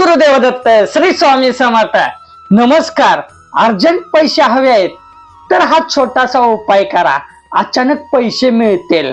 गुरुदेव दत्त श्री स्वामी समर्थ नमस्कार अर्जंट पैसे हवे आहेत तर हा छोटासा उपाय करा. अचानक पैसे मिळतील.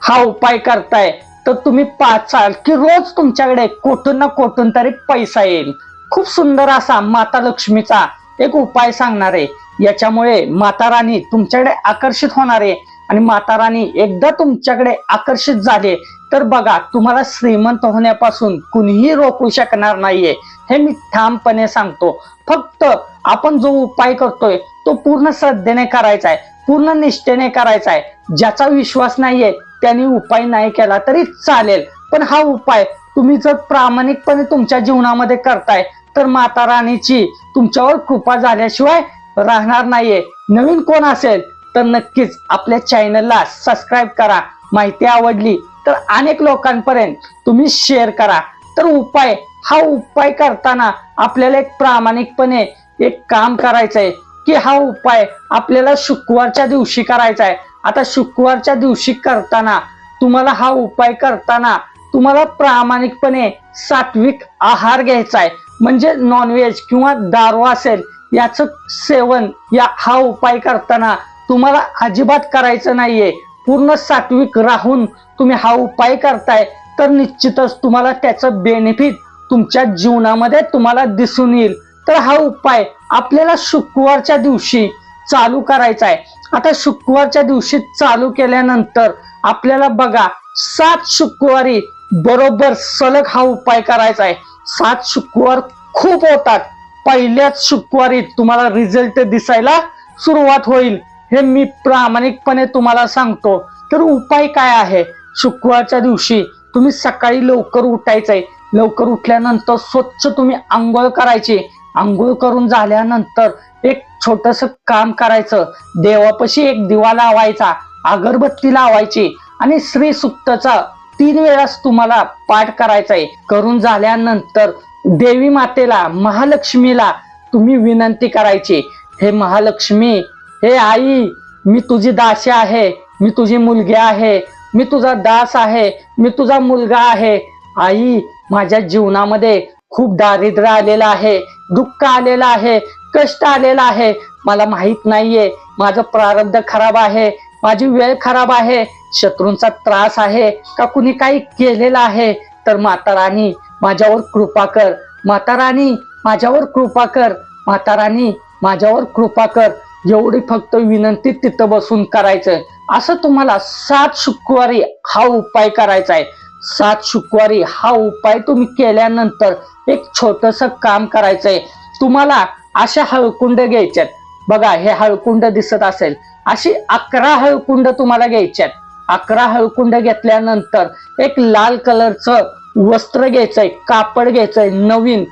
हा उपाय करताय तर तुम्ही पाचाल की रोज तुमच्याकडे कोठून ना कोठून तरी पैसा येईल. खूप सुंदर असा माता लक्ष्मीचा एक उपाय सांगणार आहे. याच्यामुळे माता राणी तुमच्याकडे आकर्षित होणार आहे आणि माता राणी एकदा तुमच्याकडे आकर्षित झाले तर बघा तुम्हाला श्रीमंत होण्यापासून कुणीही रोखू शकणार नाहीये. हे मी ठामपणे सांगतो. फक्त आपण जो उपाय करतोय तो पूर्ण श्रद्धेने करायचा आहे पूर्ण निष्ठेने करायचा आहे ज्याचा विश्वास नाहीये त्यांनी उपाय नाही केला तरी चालेल. पण हा उपाय तुम्ही जर प्रामाणिकपणे तुमच्या जीवनामध्ये करताय तर माता राणीची तुमच्यावर कृपा झाल्याशिवाय राहणार नाहीये. नवीन कोण असेल तर नक्कीच आपल्या चॅनलला सबस्क्राईब करा. माहिती आवडली तर अनेक लोकांपर्यंत तुम्ही शेअर करा. तर उपाय हा उपाय करताना आपल्याला एक प्रामाणिकपणे एक काम करायचं आहे की हा उपाय आपल्याला शुक्रवारच्या दिवशी करायचा आहे. आता शुक्रवारच्या दिवशी करताना तुम्हाला हा उपाय करताना तुम्हाला प्रामाणिकपणे सात्विक आहार घ्यायचा आहे. म्हणजे नॉनव्हेज किंवा दारू असेल याचं सेवन या हा उपाय करताना तुम्हाला अजिबात करायचं नाहीये. पूर्ण सात्विक राहून तुम्ही हा उपाय करताय तर निश्चितच तुम्हाला त्याचं बेनिफिट तुमच्या जीवनामध्ये तुम्हाला दिसून येईल. तर हा उपाय आपल्याला शुक्रवारच्या दिवशी चालू करायचा आहे. आता शुक्रवारच्या दिवशी चालू केल्यानंतर आपल्याला बघा सात शुक्रवारी बरोबर सलग हा उपाय करायचा आहे. सात शुक्रवार खूप होतात. पहिल्याच शुक्रवारी तुम्हाला रिझल्ट दिसायला सुरुवात होईल. हे मी प्रामाणिकपणे तुम्हाला सांगतो. तर उपाय काय आहे? शुक्रवारच्या दिवशी तुम्ही सकाळी लवकर उठायचंय. लवकर उठल्यानंतर स्वच्छ तुम्ही आंघोळ करायची. आंघोळ करून झाल्यानंतर एक छोटस काम करायचं. देवापाशी एक दिवा लावायचा अगरबत्ती लावायची आणि श्री सुक्तचा तीन वेळास तुम्हाला पाठ करायचा आहे करून झाल्यानंतर देवी मातेला महालक्ष्मीला तुम्ही विनंती करायची. हे महालक्ष्मी हे आई मी तुझी दासी आहे मी तुझी मुलगी आहे मी तुझा दास आहे मी तुझा मुलगा आहे. आई माझ्या जीवनामध्ये खूप दारिद्र्य आलेलं आहे दुःख आलेलं आहे कष्ट आलेलं आहे. मला माहीत नाहीये माझं प्रारब्ध खराब आहे माझी वेळ खराब आहे शत्रूंचा त्रास आहे का कुणी काही केलेलं आहे? तर माता राणी माझ्यावर कृपा कर. माता राणी माझ्यावर कृपा कर. माता राणी माझ्यावर कृपा कर. एवढी फक्त विनंती तिथं बसून करायचं असं तुम्हाला सात शुक्रवारी हा उपाय करायचा आहे. सात शुक्रवारी हा उपाय तुम्ही केल्यानंतर एक छोटस काम करायचंय. तुम्हाला अशा हळकुंड घ्यायच्यात. बघा हे हळकुंड दिसत असेल. अशी अकरा हळकुंड तुम्हाला घ्यायच्यात. अकरा हळकुंड घेतल्यानंतर एक लाल कलरचं वस्त्र घ्यायचंय कापड घ्यायचंय नवीन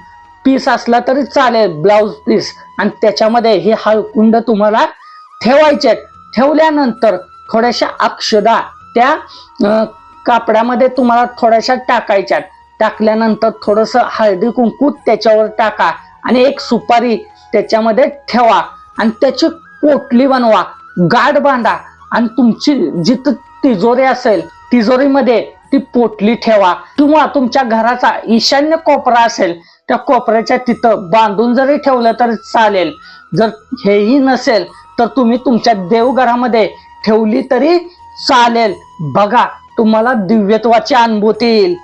पीस असला तरी चालेल ब्लाऊज पीस आणि त्याच्यामध्ये हे हळकुंड तुम्हाला ठेवायचे ठेवल्यानंतर थोड्याशा अक्षदा त्या कापडामध्ये तुम्हाला थोड्याशा टाकायच्यात टाकल्यानंतर थोडस हळदी कुंकू त्याच्यावर टाका आणि एक सुपारी त्याच्यामध्ये ठेवा आणि त्याची पोटली बनवा. गाठ बांधा आणि तुमची जिथं तिजोरी असेल तिजोरीमध्ये ती पोटली ठेवा. किंवा तुमच्या घराचा ईशान्य कोपरा असेल त्या कोपऱ्याच्या तिथं बांधून जरी ठेवलं तरी चालेल. जर हेही नसेल तर तुम्ही तुमच्या देवघरामध्ये ठेवली तरी चालेल. बघा तुम्हाला दिव्यत्वाची अनुभूती येईल.